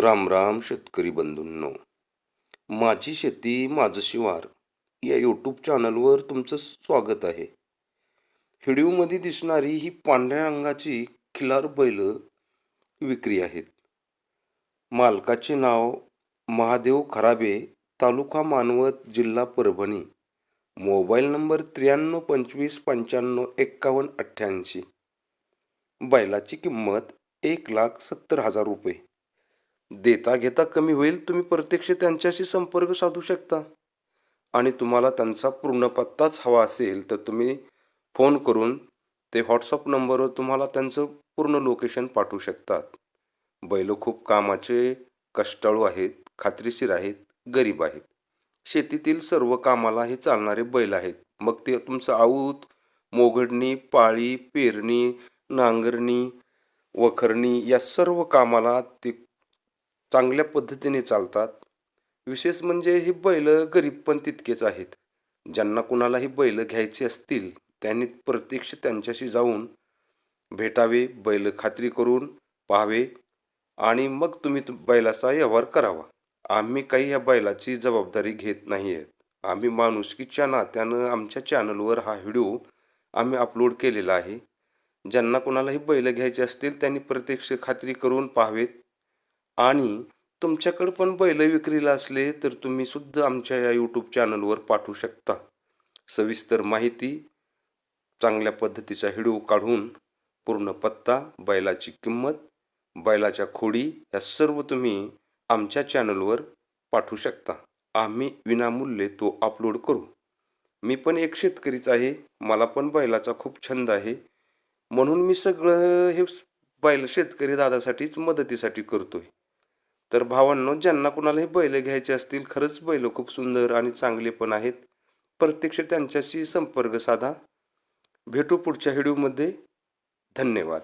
राम राम शेतकरी बंधूंनो. माझी शेती माझं शिवार या यूट्यूब चॅनलवर तुमचं स्वागत आहे. व्हिडिओमध्ये दिसणारी ही पांढऱ्या रंगाची खिलार बैल विक्री आहेत. मालकाचे नाव महादेव खराबे तालुका मानवत जिल्हा परभणी. मोबाईल नंबर त्र्याण्णव पंचवीस पंच्याण्णव एक्कावन्न अठ्ठ्याऐंशी. बैलाची किंमत एक लाख सत्तर हजार रुपये. देता घेता कमी होईल तुम्ही प्रत्यक्ष त्यांच्याशी संपर्क साधू शकता. आणि तुम्हाला त्यांचा पूर्ण पत्ताच हवा असेल तर तुम्ही फोन करून ते व्हॉट्सअप नंबरवर तुम्हाला त्यांचं पूर्ण लोकेशन पाठवू शकतात. बैल खूप कामाचे कष्टाळू आहेत खात्रीशीर आहेत गरीब आहेत. शेतीतील सर्व कामाला हे चालणारे बैल आहेत. मग ते तुमचं आऊत मोघडणी पाळी पेरणी नांगरणी वखरणी या सर्व कामाला ते चांगल्या पद्धतीने चालतात. विशेष म्हणजे ही बैल गरीब पण तितकेच आहेत. ज्यांना कुणाला ही बैल घ्यायची असतील त्यांनी प्रत्यक्ष त्यांच्याशी जाऊन भेटावे बैल खात्री करून पाहावे आणि मग तुम्ही बैलाचा व्यवहार करावा. आम्ही काही या बैलाची जबाबदारी घेत नाही आहेत आम्ही माणुसकीच्या नात्यानं आमच्या चॅनलवर हा व्हिडिओ आम्ही अपलोड केलेला आहे. ज्यांना कोणालाही बैल घ्यायची असतील त्यांनी प्रत्यक्ष खात्री करून पाहावेत. आणि तुमच्याकडं पण बैल विक्रीला असले तर तुम्ही सुद्धा आमच्या या यूट्यूब चॅनलवर पाठवू शकता. सविस्तर माहिती चांगल्या पद्धतीचा व्हिडिओ काढून पूर्ण पत्ता बैलाची किंमत बैलाच्या खोडी या सर्व तुम्ही आमच्या चॅनलवर पाठवू शकता. आम्ही विनामूल्य तो अपलोड करू. मी पण एक शेतकरीच आहे. मला पण बैलाचा खूप छंद आहे. म्हणून मी सगळं हे बैल शेतकरी दादासाठीच मदतीसाठी करतोय. तर भावांनो ज्यांना कुणालाही बैल घ्यायचे असतील खरंच बैल खूप सुंदर आणि चांगले पण आहेत. प्रत्यक्ष त्यांच्याशी संपर्क साधा. भेटू पुढच्या व्हिडिओमध्ये. धन्यवाद.